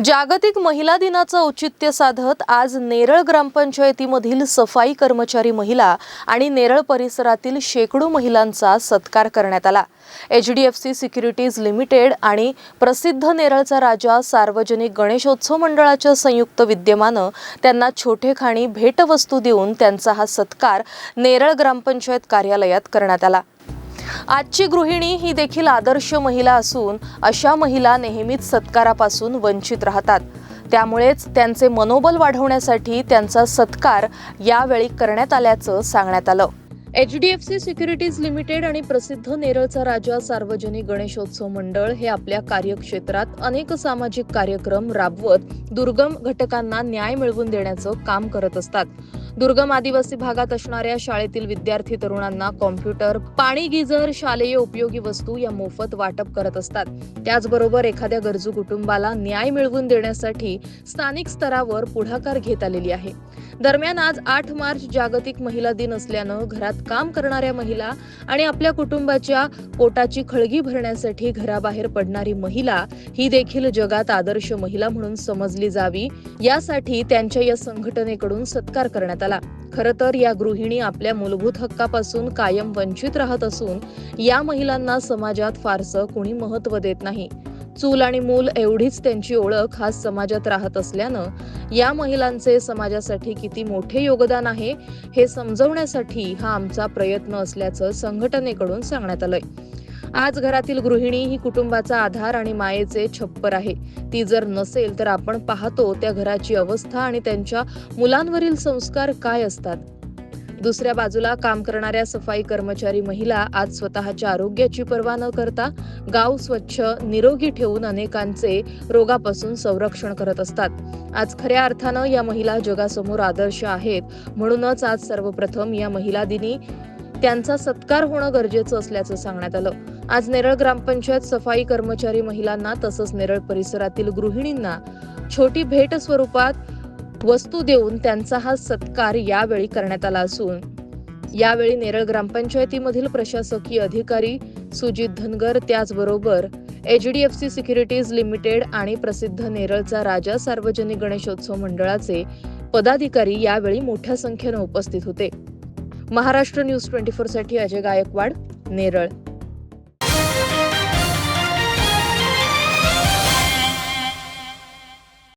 जागतिक महिला दिनाचं औचित्य साधत आज नेरळ ग्रामपंचायतीमधील सफाई कर्मचारी महिला आणि नेरळ परिसरातील शेकडो महिलांचा सत्कार करण्यात आला. H D F C securities limited आणि प्रसिद्ध नेरळचा राजा सार्वजनिक गणेशोत्सव मंडळाच्या संयुक्त विद्यमानं त्यांना छोटेखानी भेटवस्तू देऊन त्यांचा हा सत्कार नेरळ ग्रामपंचायत कार्यालयात करण्यात आला. आजची गृहिणी ही देखील आदर्श महिला असून अशा महिला नेहमीच सत्कारापासून वंचित राहतात. त्यामुळेच त्यांचे मनोबल वाढवण्यासाठी त्यांचा सत्कार यावेळी करण्यात आल्याचं सांगण्यात आलं. H D F C securities limited आणि प्रसिद्ध नेरळचा राजा सार्वजनिक गणेशोत्सव मंडळ हे आपल्या कार्यक्षेत्रात अनेक सामाजिक कार्यक्रम राबवत दुर्गम घटकांना न्याय मिळवून देण्याचं काम करत असतात. दुर्गम आदिवासी भागात असणाऱ्या शाळेतील विद्यार्थी तरुणांना कॉम्प्युटर पाणी गिझर शालेय उपयोगी वस्तू या मोफत वाटप करत असतात. त्याचबरोबर एखाद्या गरजू कुटुंबाला न्याय मिळवून देण्यासाठी स्थानिक स्तरावर पुढाकार घेत आलेली आहे. दरम्यान आज आठ मार्च जागतिक महिला दिन असल्यानं घरात काम करणाऱ्या महिला आणि आपल्या कुटुंबाच्या पोटाची खळगी भरण्यासाठी घराबाहेर पडणारी महिला ही देखील जगात आदर्श महिला म्हणून समजली जावी. यासाठी त्यांच्या या संघटनेकडून सत्कार करण्यात आला खरं तर या गृहिणी आपल्या मूलभूत हक्कापासून कायम वंचित राहत असून या महिलांना समाजात फारसं कुणी महत्त्व देत नाही. चूल आणि मूल एवढीच त्यांची ओळख हा समाजात राहत असल्यानं या महिलांचे समाजासाठी किती मोठे योगदान आहे हे समजवण्यासाठी हा आमचा प्रयत्न असल्याचं संघटनेकडून सांगण्यात आलंय. आज घरातील गृहिणी ही कुटुंबाचा आधार आणि मायेचे छप्पर आहे. ती जर नसेल तर आपण पाहतो त्या घराची अवस्था आणि त्यांच्या मुलांवरील संस्कार काय असतात. दुसऱ्या बाजूला काम करणाऱ्या सफाई कर्मचारी महिला आज स्वतःच्या आरोग्याची पर्वा न करता गाव स्वच्छ निरोगी ठेवून अनेकांचे रोगापासून संरक्षण करत असतात. आज खऱ्या अर्थानं या महिला जगासमोर आदर्श आहेत. म्हणूनच आज सर्वप्रथम या महिला दिनी त्यांचा सत्कार होणं गरजेचं असल्याचं सांगण्यात आलं. आज नेरळ ग्रामपंचायत सफाई कर्मचारी महिलांना तसंच नेरळ परिसरातील गृहिणींना छोटी भेट स्वरूपात वस्तू देऊन त्यांचा हा सत्कार यावेळी करण्यात आला असून यावेळी नेरळ ग्रामपंचायतीमधील प्रशासकीय अधिकारी सुजित धनगर त्याचबरोबर H D F C securities limited आणि प्रसिद्ध नेरळचा राजा सार्वजनिक गणेशोत्सव मंडळाचे पदाधिकारी यावेळी मोठ्या संख्येनं उपस्थित होते. महाराष्ट्र न्यूज ट्वेंटी फोरसाठी अजय गायकवाड नेरळ.